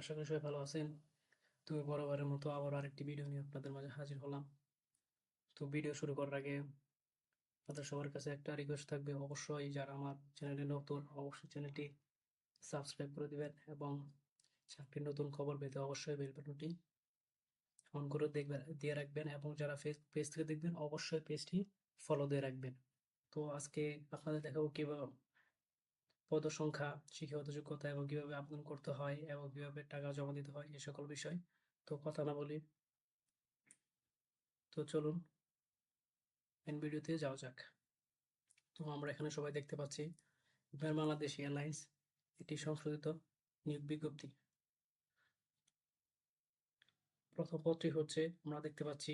আশা করি সবাই ভালো আছেন। তো বরাবরের মতো আবার আরেকটি ভিডিও নিয়ে আপনাদের মাঝে হাজির হলাম। তো ভিডিও শুরু করার আগে আপনাদের সবার কাছে একটা রিকোয়েস্ট থাকবে। অবশ্যই যারা আমার চ্যানেলে নতুন, অবশ্যই চ্যানেলটি সাবস্ক্রাইব করে দিবেন এবং চাকরির নতুন খবর পেতে অবশ্যই বেল বাটনটি অন করে দেখবেন দিয়ে রাখবেন এবং যারা পেজ থেকে দেখবেন, অবশ্যই পেজটি ফলো দিয়ে রাখবেন। তো আজকে আপনাদের দেখাবো কীভাবে পদ সংখ্যা শিক্ষাগত যোগ্যতা এবং কীভাবে আবেদন করতে হয় এবং কীভাবে টাকা জমা দিতে হয় এই সকল বিষয়। তো কথা না বলি তো চলুন মেন ভিডিওতে যাওয়া যাক। তো আমরা এখানে সবাই দেখতে পাচ্ছি বাংলাদেশ এয়ারলাইন্স এটি সংশোধিত নিয়োগ বিজ্ঞপ্তি। প্রথম পদটি হচ্ছে আমরা দেখতে পাচ্ছি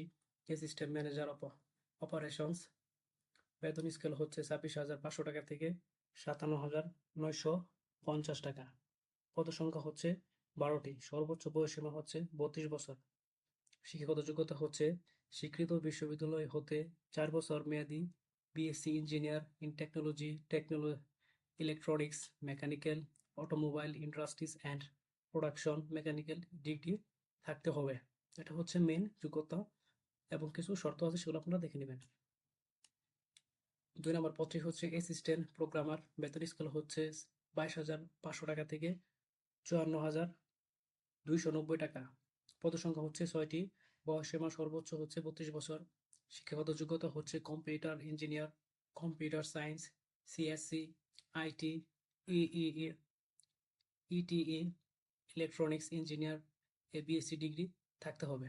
অ্যাসিস্ট্যান্ট ম্যানেজার অপারেশনস বেতন স্কেল হচ্ছে ছাব্বিশ হাজার পাঁচশো টাকা থেকে সাতান্ন হাজার নয়শো পঞ্চাশ টাকা। পদ সংখ্যা হচ্ছে বারোটি। সর্বোচ্চ বয়সীমা হচ্ছে বত্রিশ বছর। শিক্ষাগত যোগ্যতা হচ্ছে স্বীকৃত বিশ্ববিদ্যালয় হতে চার বছর মেয়াদী BSc engineer in technology technology electronics, mechanical, automobile industries and production mechanical degree থাকতে হবে। এটা হচ্ছে মেন যোগ্যতা এবং কিছু শর্ত আছে সেগুলো আপনারা দেখে নেবেন। দুই নম্বর পদটি হচ্ছে অ্যাসিস্ট্যান্ট প্রোগ্রামার বেতন স্কেল হচ্ছে বাইশ হাজার পাঁচশো টাকা থেকে চুয়ান্ন হাজার দুইশো নব্বই টাকা। পদসংখ্যা হচ্ছে ছয়টি বয়সীমা সর্বোচ্চ হচ্ছে বত্রিশ বছর, শিক্ষাগত যোগ্যতা হচ্ছে computer engineer computer science CSC IT EE ETE electronics engineer A BSc degree থাকতে হবে।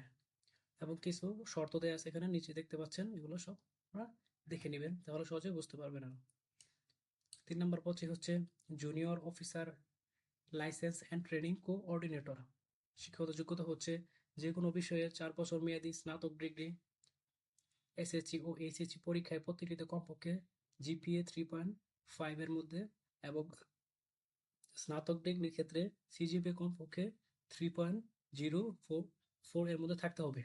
এবং কিছু শর্ত দেওয়া আছে এখানে, নিচে দেখতে পাচ্ছেন, এগুলো সব আপনারা দেখে নেবেন, তাহলে সহজে বুঝতে পারবেন না তিন নম্বর পদটি হচ্ছে junior officer licence and training coordinator শিক্ষাগত যোগ্যতা হচ্ছে যে কোনো বিষয়ে চার বছর মেয়াদী স্নাতক ডিগ্রি এসএসসি ও এইচএসসি পরীক্ষায় প্রতিটিতে কমপক্ষে জিপিএ থ্রি পয়েন্ট ফাইভের মধ্যে এবং স্নাতক ডিগ্রির ক্ষেত্রে সিজিপিএ কমপক্ষে three point zero four four এর মধ্যে থাকতে হবে।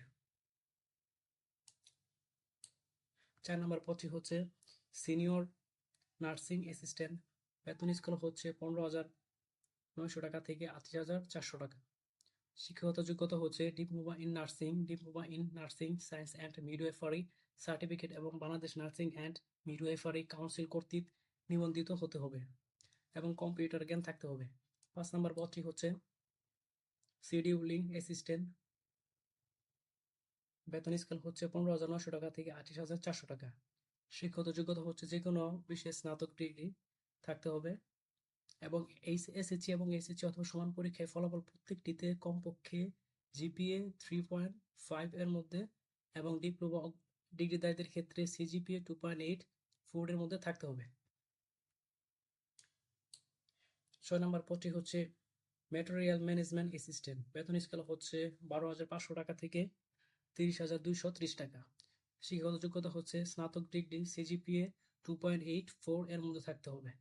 চার নম্বর পদটি হচ্ছে সিনিয়র নার্সিং অ্যাসিস্ট্যান্ট। বেতন স্কেল হচ্ছে পনেরো হাজার নয়শো টাকা থেকে আশি হাজার চারশো টাকা। শিক্ষাগত যোগ্যতা হচ্ছে diploma in nursing, diploma in nursing science and midwifery certificate এবং Bangladesh nursing and midwifery council কর্তৃক নিবন্ধিত হতে হবে এবং কম্পিউটার জ্ঞান থাকতে হবে। পাঁচ নম্বর পদটি হচ্ছে শিডিউলিং অ্যাসিস্ট্যান্ট। বেতন স্কেল হচ্ছে পনেরো হাজার নশো টাকা থেকে আঠাশ হাজার চারশো টাকা। শিক্ষাগত যোগ্যতা হচ্ছে যে কোনো বিশেষ স্নাতক ডিগ্রি থাকতে হবে এবং এইচ এসএসসি এবং এসএসসি অথবা সমান পরীক্ষায় ফলাফল প্রত্যেকটিতে কমপক্ষে জিপিএ থ্রি পয়েন্ট ফাইভ এর মধ্যে এবং ডিপ্লোমা ডিগ্রিদারীদের ক্ষেত্রে CGPA two point eight four এর মধ্যে থাকতে হবে। ছয় নম্বর পদটি হচ্ছে ম্যাটেরিয়াল ম্যানেজমেন্ট অ্যাসিস্ট্যান্ট। বেতন স্কেল হচ্ছে বারো হাজার পাঁচশো টাকা থেকে তিরিশ হাজার দুইশো ত্রিশ টাকা। শিক্ষাগত যোগ্যতা হচ্ছে স্নাতক degree CGPA two point eight four এর মধ্যে থাকতে হবে।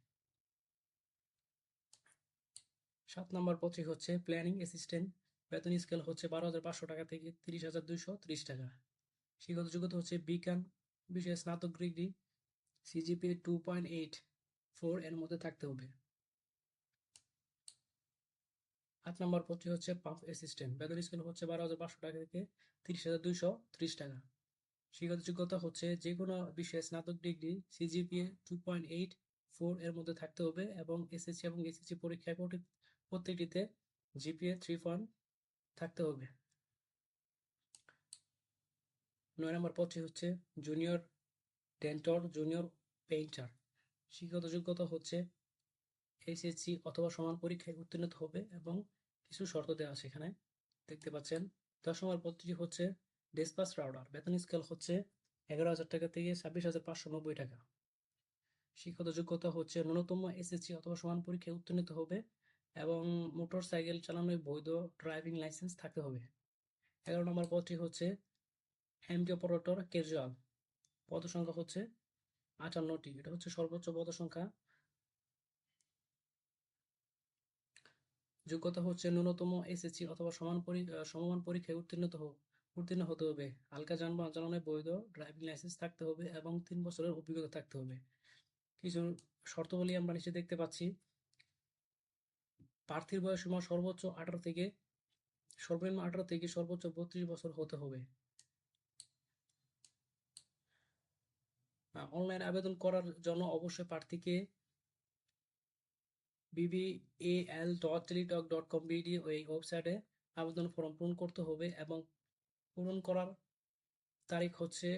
সাত নম্বর পদটি হচ্ছে প্ল্যানিং অ্যাসিস্ট্যান্ট। বেতন স্কেল হচ্ছে বারো হাজার পাঁচশো টাকা থেকে তিরিশ হাজার দুইশো ত্রিশ টাকা। শিক্ষাগত যোগ্যতা হচ্ছে বিজ্ঞান বিষয়ে স্নাতক degree CGPA two point eight four এর মধ্যে থাকতে হবে। আট নম্বর পদটি হচ্ছে পাম্প অ্যাসিস্ট্যান্ট বেতন স্কেল হচ্ছে বারো হাজার পাঁচশো টাকা থেকে তিরিশ হাজার দুইশো ত্রিশ টাকা। শিক্ষাগত যোগ্যতা হচ্ছে যে কোনো বিষয়ে স্নাতক degree CGPA two point eight four এর মধ্যে থাকতে হবে এবং এসএসসি এবং এসএসসি পরীক্ষায় প্রত্যেকটিতে জিপিএ থ্রি পয়েন্ট থাকতে হবে। নয় নম্বর পদটি হচ্ছে জুনিয়র ডেন্টর জুনিয়র পেইন্টার শিক্ষাগত যোগ্যতা হচ্ছে এসএসসি অথবা সমান পরীক্ষায় উত্তীর্ণ হবে এবং কিছু শর্ত দেওয়া আছে এখানে। দেখতে পাচ্ছেন, দশ নম্বর পদটি হচ্ছে ডেসপাস রাউডার। বেতন স্কেল হচ্ছে এগারো হাজার টাকা থেকে ছাব্বিশ হাজার পাঁচশো নব্বই টাকা। শিক্ষাগত যোগ্যতা হচ্ছে ন্যূনতম এসএসসি অথবা সমান পরীক্ষায় উত্তীর্ণ হবে এবং মোটর সাইকেল চালানোর বৈধ ড্রাইভিং লাইসেন্স থাকতে হবে। এগারো নম্বর পদটি হচ্ছে এমটি অপারেটর ক্যাজুয়াল পদ সংখ্যা হচ্ছে আটান্নটি। এটা হচ্ছে সর্বোচ্চ পদ সংখ্যা যোগ্যতা হচ্ছে ন্যূনতম এসএসসি অথবা সমান সমমান পরীক্ষায় উত্তীর্ণ উত্তীর্ণ হতে হবে। হালকা যানবাহন চালানোর বৈধ ড্রাইভিং লাইসেন্স থাকতে হবে এবং তিন বছরের অভিজ্ঞতা থাকতে হবে। কিছু শর্তাবলী আমরা নিচে দেখতে পাচ্ছি। প্রার্থীর বয়সসীমা সর্বোচ্চ আঠারো থেকে, সর্বনিম্ন আঠারো থেকে সর্বোচ্চ বত্রিশ বছর হতে হবে। অনলাইন আবেদন করার জন্য অবশ্যই প্রার্থীকে BBL dot dot com BD এই ওয়েবসাইটে আবেদন ফর্ম পূরণ করতে হবে এবং পূরণ করার তারিখ হচ্ছে,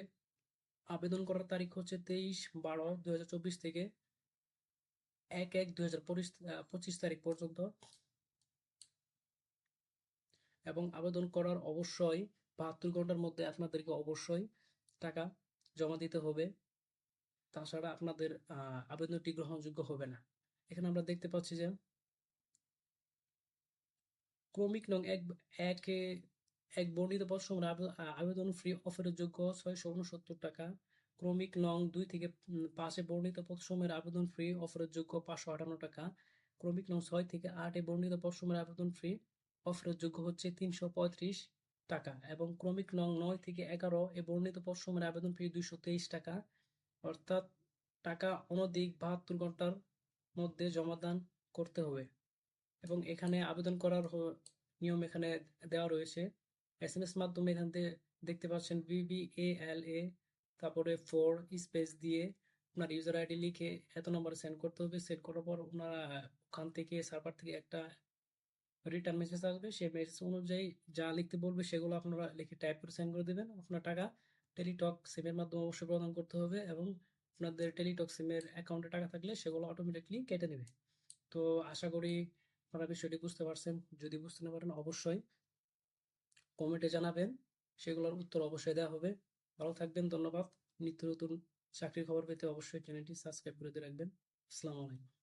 আবেদন করার তারিখ হচ্ছে তেইশ বারো দু হাজার চব্বিশ থেকে এক এক দুই তারিখ পর্যন্ত। এবং আবেদন করার অবশ্যই বাহাত্তর ঘণ্টার মধ্যে আপনাদেরকে অবশ্যই টাকা জমা দিতে হবে। তাছাড়া আপনাদের আবেদনটি গ্রহণযোগ্য হবে না। এখানে আমরা দেখতে পাচ্ছি যে ক্রমিক নং এক, একে, এক বর্ণিত পদ সমূহের আবেদন ফ্রি অফারের যোগ্য ছয়শো উনসত্তর টাকা। ক্রমিক নং দুই থেকে পাঁচে বর্ণিত পদ সমূহের আবেদন ফ্রি অফারের যোগ্য পাঁচশো আটান্ন টাকা। ক্রমিক নং ছয় থেকে আটে বর্ণিত পদ সমূহের আবেদন ফ্রি অফারের যোগ্য হচ্ছে তিনশো পঁয়ত্রিশ টাকা এবং ক্রমিক নং নয় থেকে এগারো এ বর্ণিত পদ সমূহের আবেদন ফি দুইশো তেইশ টাকা। অর্থাৎ টাকা অনধিক বাহাত্তর ঘণ্টার মধ্যে জমাদান করতে হবে। এবং এখানে আবেদন করার নিয়ম এখানে দেওয়া রয়েছে। এস এম এস মাধ্যমে এখান থেকে দেখতে পাচ্ছেন বিবিএল এ এল এ তারপরে ফোর স্পেস দিয়ে আপনার ইউজার আইডি লিখে এত নম্বরে সেন্ড করতে হবে। সেন্ড করার পর ওনারা ওখান থেকে সার্ভার থেকে একটা রিটার্ন মেসেজ আসবে। সেই মেসেজ অনুযায়ী যা লিখতে বলবে সেগুলো আপনারা লিখে টাইপ করে সেন্ড করে দেবেন। আপনার টাকা টেলিটক সিমের মাধ্যমে অবশ্যই প্রদান করতে হবে এবং আপনাদের টেলিটক সিমের অ্যাকাউন্টে টাকা থাকলে সেগুলো অটোমেটিকলি কেটে নেবে। তো আশা করি আপনারা বিষয়টি বুঝতে পারছেন। যদি বুঝতে না পারেন, অবশ্যই কমেন্টে জানাবেন। সেগুলোর উত্তর অবশ্যই দেওয়া হবে। ভালো থাকবেন, ধন্যবাদ। নিত্য নতুন চাকরির খবর পেতে অবশ্যই চ্যানেলটি সাবস্ক্রাইব করে দিয়ে রাখবেন। আসসালামু আলাইকুম।